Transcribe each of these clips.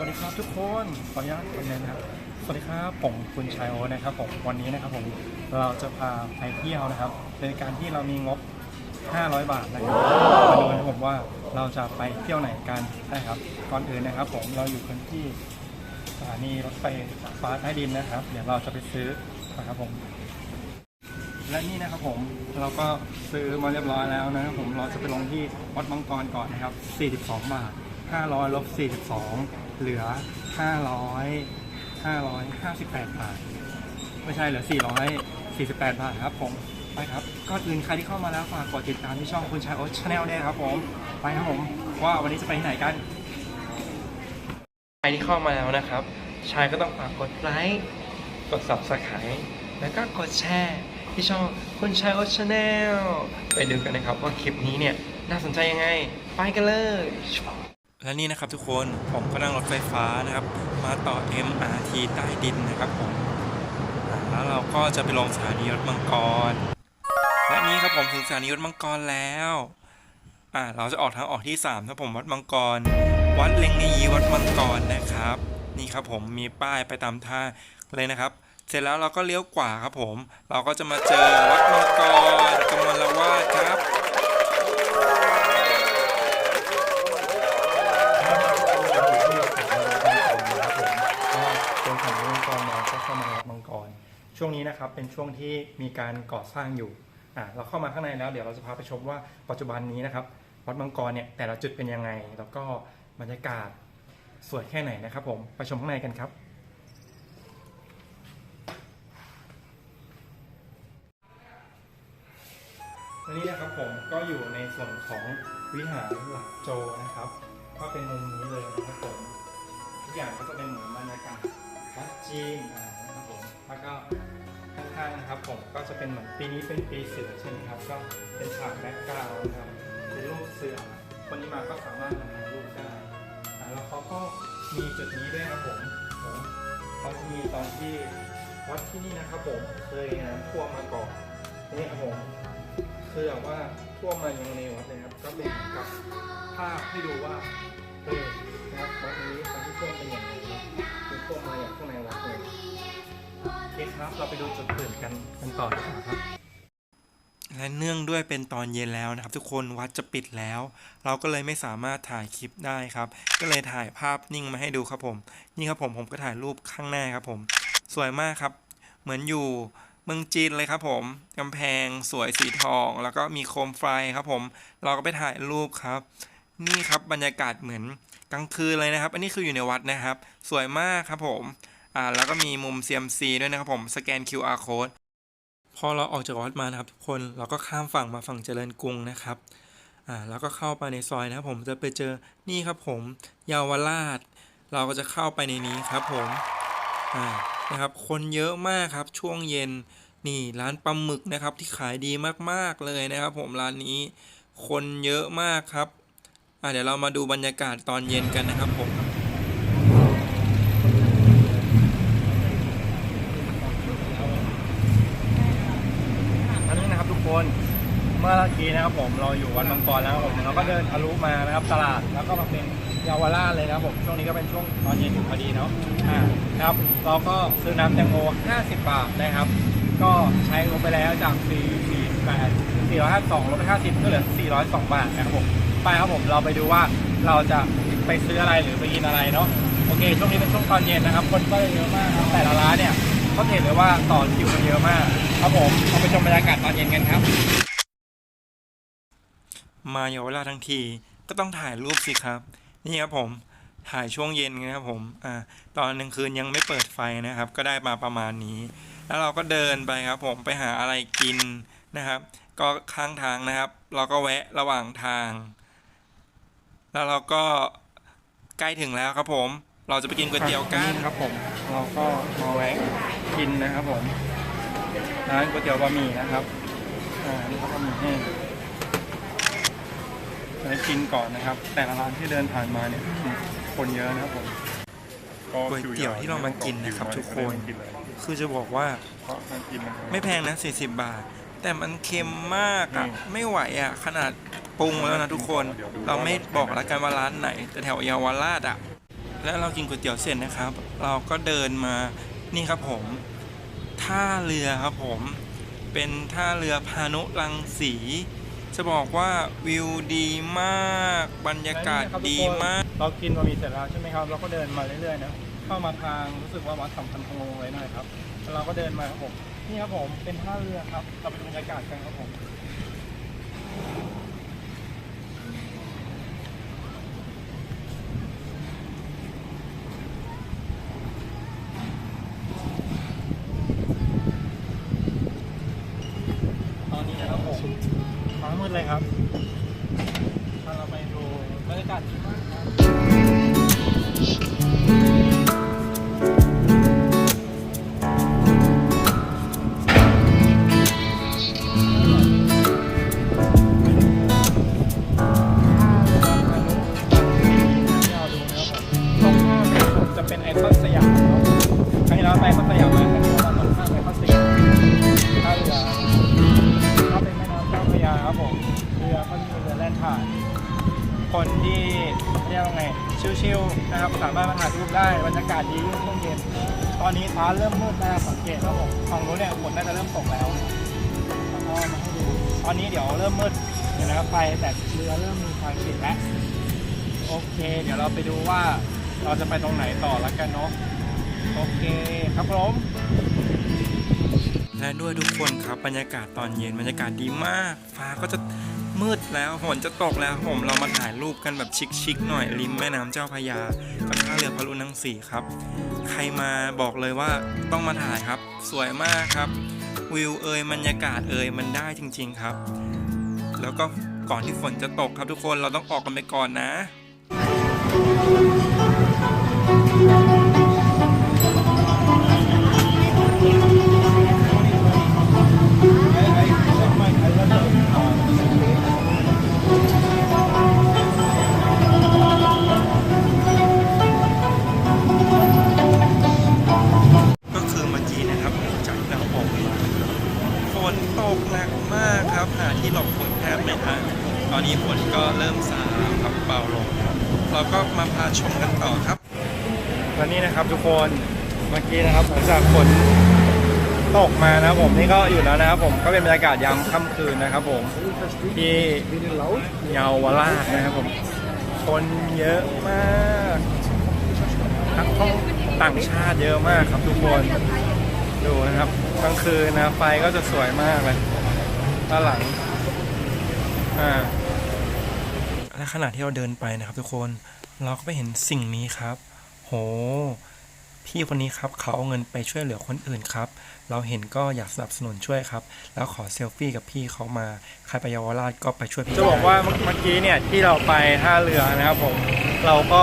วัสดีครับทุกคนขออนุญาตคนนี้นะครับสวัสดีครับผมคุณชายโอนะครับผมวันนี้นะครับผมเราจะพาไปเที่ยวนะครับโดยการที่เรามีงบ 500 บาทนะครับมาดูนะครับผมว่าเราจะไปเที่ยวไหนกันนะครับ ก่อนอื่นนะครับ ผมเราอยู่กันที่สถานีรถไฟฟ้าใต้ดินนะครับ เดี๋ยวเราจะไปซื้อนะครับผม และนี่นะครับผมเราก็ซื้อมาเรียบร้อยแล้วนะครับผมเราจะไปลงที่วัดมังกรก่อนนะครับ 42 บาท 500ลบ42 เหลือ 500 558 บาท ไม่ใช่เหลือ 448 บาทครับผม ไปครับ ก่อนอื่นใครที่เข้ามาแล้วฝากกดติดตามที่ช่องคุณชายโอ๊ตชาแนลด้วยครับผม ไปครับผม ว่าวันนี้จะไปที่ไหนกัน ใครที่เข้ามาแล้วนะครับ ชายก็ต้องฝากกดไลค์ กด subscribe แล้วก็กดแชร์ที่ช่องคุณชายโอ๊ตชาแนลไปดูกันนะครับว่าคลิปนี้เนี่ยน่าสนใจยังไง ไปกันเลย และนี่นะครับทุกคนผมก็นั่งรถไฟฟ้านะครับ มาต่อ MRT ใต้ดินนะครับผมแล้วเราก็จะไปลงสถานีรถมังกร และนี่ครับผมถึงสถานีรถมังกรแล้วอ่าเราจะออกทางออกที่3ครับผมวัดมังกร วัดเล็งนีวัดมังกรนะครับ นี่ครับผมมีป้ายไปตามท่าเลยนะครับ เสร็จแล้วเราก็เลี้ยวขวาครับผม เราก็จะมาเจอวัดมังกรกมลวาดครับ เข้ามารับมังกร ช่วงนี้นะครับเป็นช่วงที่มีการก่อสร้างอยู่อะเราเข้ามาข้างในแล้วเดี๋ยวเราจะพาไปชมว่าปัจจุบันนี้นะครับวัดมังกรเนี่ยแต่ละจุดเป็นยังไง แล้วก็บรรยากาศสวยแค่ไหนนะครับ ผมไปชมข้างในกันครับวันนี้นะครับผมก็อยู่ในส่วนของวิหารหลักโจนะครับ ก็เป็นมุมนี้เลย เป็นเหมือนปีนี้เป็นปีเสือใช่ไหมครับก็เป็นฉากแบ็กกราวด์นะครับเป็นรูปเสือคนที่มาก็สามารถมาถ่ายรูปได้แล้วเขาก็มีจุดนี้ด้วยนะครับผมเขาจะมีตอนที่วัดที่นี่นะครับผมเคยน้ำท่วมมาก่อนนี่ครับผมคือแบบว่าท่วมมายังในวัดเลยครับก็เป็นเหมือนกับภาพให้ดูว่าเออนะครับวัดนี้ตอนที่ท่วมเป็นอย่างไรนะคือท่วมมาอย่างข้างในวัดเลย โอเคครับ เราไปดูจุดอื่นกันกันต่อดีกว่าครับและเนื่องด้วยเป็นตอนเย็นแล้วนะครับ ทุกคนวัดจะปิดแล้ว เราก็เลยไม่สามารถถ่ายคลิปได้ครับ ก็เลยถ่ายภาพนิ่งมาให้ดูครับผม นี่ครับผมผมก็ถ่ายรูปข้างหน้าครับผม สวยมากครับ เหมือนอยู่เมืองจีนเลยครับผมกำแพงสวยสีทอง แล้วก็มีโคมไฟครับผม เราก็ไปถ่ายรูปครับ นี่ครับบรรยากาศเหมือนกลางคืนเลยนะครับ อันนี้คืออยู่ในวัดนะครับ สวยมากครับผม อ่าแล้วก็มีมุม CMC ด้วยนะครับผมสแกน QR code พอเราออกจากวัดมานะครับทุกคนเราก็ข้ามฝั่งมาฝั่งเจริญกรุงนะครับอ่าแล้วก็เข้าไปในซอยนะครับผมจะไปเจอนี่ครับผมเยาวราช เราก็จะเข้าไปในนี้ครับผมอ่านะครับคนเยอะมากครับช่วงเย็นนี่ร้านปลาหมึกนะครับที่ขายดีมากๆเลยนะครับ ผมร้านนี้คนเยอะมากครับอ่าเดี๋ยวเรามาดูบรรยากาศตอนเย็นกันนะครับผม อันนี้นะครับทุกคนเมื่อ กี้นะครับผมเราอยู่วัดมังกรแล้วครับผมเราก็เดินทะลุมานะครับตลาดแล้วก็มาเป็นเยาวราชเลยนะครับผมช่วงนี้ก็เป็นช่วงตอนเย็นอยู่พอดีเนาะอ่านะครับเราก็ซื้อน้ำแตงโม 50 บาทนะครับ ก็ใช้ลงไปแล้วจาก 4 48 452ลดไป50 ก็เหลือ 402 บาทนะครับผมไปครับผมเราไปดูว่าเราจะไปซื้ออะไรหรือไปกินอะไรเนาะโอเค ช่วงนี้เป็นช่วงตอนเย็นนะครับ คนก็เยอะมากครับแต่ละร้านเนี่ยก็เห็นเลยว่าต่อคิวกันเยอะมาก ครับผมเราไปชมบรรยากาศตอนเย็นกันครับ มาเยาวราชทั้งที ก็ต้องถ่ายรูปสิครับ นี่ครับผมถ่ายช่วงเย็นนะครับผมอ่าตอนกลางคืนยังไม่เปิดไฟนะครับ ก็ได้มาประมาณนี้ แล้วเราก็เดินไปครับผมไปหาอะไรกินนะครับ ก็ข้างทางนะครับ เราก็แวะระหว่างทาง แล้วเราก็ใกล้ถึงแล้วครับผม เราจะไปกินก๋วยเตี๋ยวกันครับผม เราก็มาแวะกินนะครับผมร้านก๋วยเตี๋ยวบะหมี่นะครับอ่านี่เขาบะหมี่แห้ง ไปกินก่อนนะครับ แต่ละร้านที่เดินผ่านมาเนี่ยคนเยอะนะครับผมก๋วยเตี๋ยวที่เรามากินนะครับทุกคน คือจะบอกว่าไม่แพงนะ 40 บาท แต่มันเค็มมากอะ ไม่ไหวอะ ขนาดปรุงแล้วนะทุกคน เราไม่บอกแล้วกันว่าร้านไหน แต่แถวเยาวราชอะ และเรากินก๋วยเตี๋ยวเสร็จนะครับ เราก็เดินมา นี่ครับผม ท่าเรือครับผม เป็นท่าเรือพานุรังสี จะบอกว่าวิวดีมาก บรรยากาศดีมาก เรากินบะหมี่เสร็จแล้วใช่ไหมครับ เราก็เดินมาเรื่อยๆนะ เข้ามาทางรู้สึกว่าวัดสัมพันธ์พงษ์เลยหน่อยครับแล้วเราก็เดินมาครับผม นี่ครับผม เป็นท่าเรือครับ เราไปดูบรรยากาศกันครับผมากาศดีมากครับที่เราดูนะครับตรงข้ามเนี่ยจะเป็นไอคอนสยามครับครั้งที่เราไปไอคอนสยาม ชิลๆนะครับสามารถมาถ่ายรูปได้บรรยากาศดีช่วงเย็นตอนนี้ฟ้าเริ่มมืดนะครับสังเกตครับผมฝั่งนู้นเนี่ยฝนน่าจะเริ่มตกแล้วแล้วก็มาให้ดูตอนนี้เดี๋ยวเริ่มมืดเดี๋ยวนะครับไฟแต่เรือเริ่มมีทางขีดแล้วโอเค เดี๋ยวเราไปดูว่าเราจะไปตรงไหนต่อแล้วกันเนาะโอเคครับผมและด้วยทุกคนครับบรรยากาศตอนเย็นบรรยากาศดีมาก ฟ้าก็จะ มืดแล้วฝนจะตกแล้วผมเรามาถ่ายรูปกันแบบชิคๆหน่อยริมแม่น้ำเจ้าพระยากับท่าเรือพระลุนังสีครับ ใครมาบอกเลยว่าต้องมาถ่ายครับ สวยมากครับ วิวเอยบรรยากาศเอยมันได้จริง ๆครับ แล้วก็ก่อนที่ฝนจะตกครับทุกคนเราต้องออกกันไปก่อนนะ ตกหนักมากครับ หาที่หลบฝนแทบไม่ทันตอนนี้ฝนก็เริ่มซาครับเบาลงเราก็มาพาชมกันต่อครับและนี่นะครับทุกคนเมื่อกี้นะครับหลังจากฝนตกมานะผมนี่ก็อยู่แล้วนะครับผมก็เป็นบรรยากาศยามค่ำคืนนะครับผมที่เยาวราชนะครับผมคนเยอะมากทั้งท่องต่างชาติเยอะมากครับทุกคน ดูนะครับกลางคืนนะไฟก็จะสวยมากเลยด้านหลังอ่าและขณะที่เราเดินไปนะครับ ทุกคนเราก็ไปเห็นสิ่งนี้ครับ โห พี่คนนี้ครับเขาเอาเงินไปช่วยเหลือคนอื่นครับ เราเห็นก็อยากสนับสนุนช่วยครับ แล้วขอเซลฟี่กับพี่เขามาใครไปเยาวราชก็ไปช่วยพี่จะบอกว่าเมื่อกี้เนี่ยที่เราไปท่าเรือนะครับผมเราก็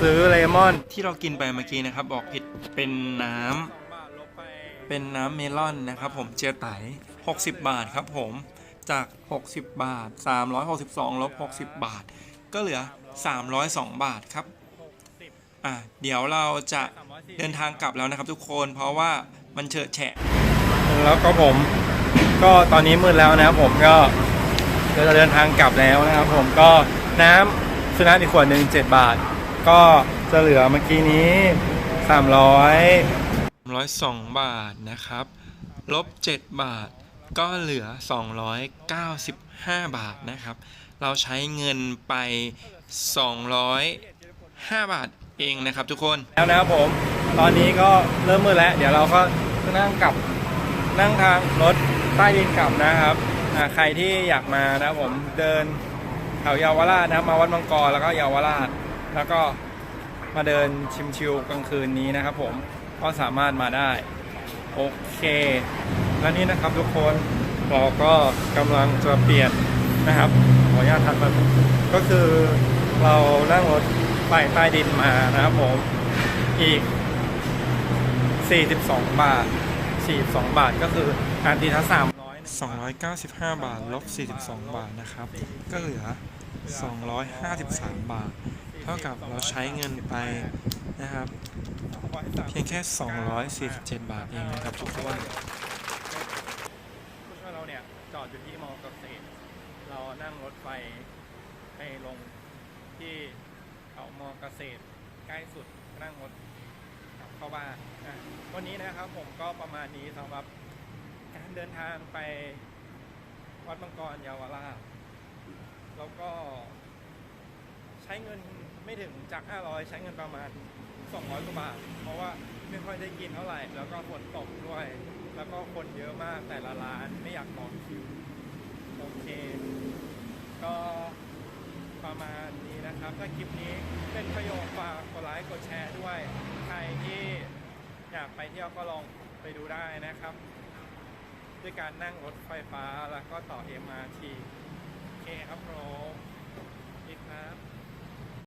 ซื้อเลมอนที่เรากินไปเมื่อกี้นะครับ บอกผิดเป็นน้ำ เป็นน้ำเมลอนนะครับผมเจียไต60 บาทครับผมจาก 60 บาท 362ลบ60 บาท ก็เหลือ 302 บาทครับอะเดี๋ยวเราจะเดินทางกลับแล้วนะครับทุกคนเพราะว่ามันเฉอะแฉะ แล้วก็ผมก็ตอนนี้มืดแล้วนะครับผมก็จะเดินทางกลับแล้วนะครับผมก็น้ำซื้อน้ำอีกขวดหนึ่ง7บาท ก็จะเหลือเมื่อกี้นี้ 300 302 บาทนะครับ ลบ 7 บาท ก็เหลือ 295 บาทนะครับ เราใช้เงินไป 205 บาทเองนะครับทุกคน แล้วนะครับผม ตอนนี้ก็เริ่มมืดแล้ว เดี๋ยวเราก็นั่งกลับ นั่งทางรถใต้ดินกลับนะครับ ใครที่อยากมานะครับผมเดินแถวเยาวราชนะครับมาวัดมังกรแล้วก็เยาวราช แล้วก็มาเดินชิมชิวกลางคืนนี้นะครับผม ก็สามารถมาได้ โอเค และนี่นะครับทุกคนเราก็กำลังจะเปลี่ยนนะครับขออนุญาตทัดมาก็คือเรานั่งรถไฟใต้ดินมานะครับผมอีก 42 บาท 42 บาทก็คือการตีทั้ง3 295 บาทลบ42 บาทนะครับ ก็เหลือ 253 บาท เท่ากับเราใช้เงินไป นะครับ เพียงแค่ 247 บาทเองนะครับทุกคนผู้ช่วยเราเนี่ยจอดอยู่ที่มอเกษตรเรานั่งรถไฟไปลงที่เขามอเกษตรใกล้สุดนั่งรถกลับเข้าบ้านวันนี้นะครับผมก็ประมาณนี้สำหรับการเดินทางไปวัดมังกรเยาวราชแล้วก็ใช้เงินไม่ถึงจาก 500 ใช้เงินประมาณ 200กว่าบาท เพราะว่าไม่ค่อยได้กินเท่าไหร่ แล้วก็ฝนตกด้วย แล้วก็คนเยอะมากแต่ละร้านไม่อยากต่อคิว โอเค ก็ประมาณนี้นะครับ ถ้าคลิปนี้เป็นประโยชน์ฝากกดไลค์กดแชร์ด้วย ใครที่อยากไปเที่ยวก็ลองไปดูได้นะครับ ด้วยการนั่งรถไฟฟ้าแล้วก็ต่อ MRT โอเคครับผมสวัสดีครับ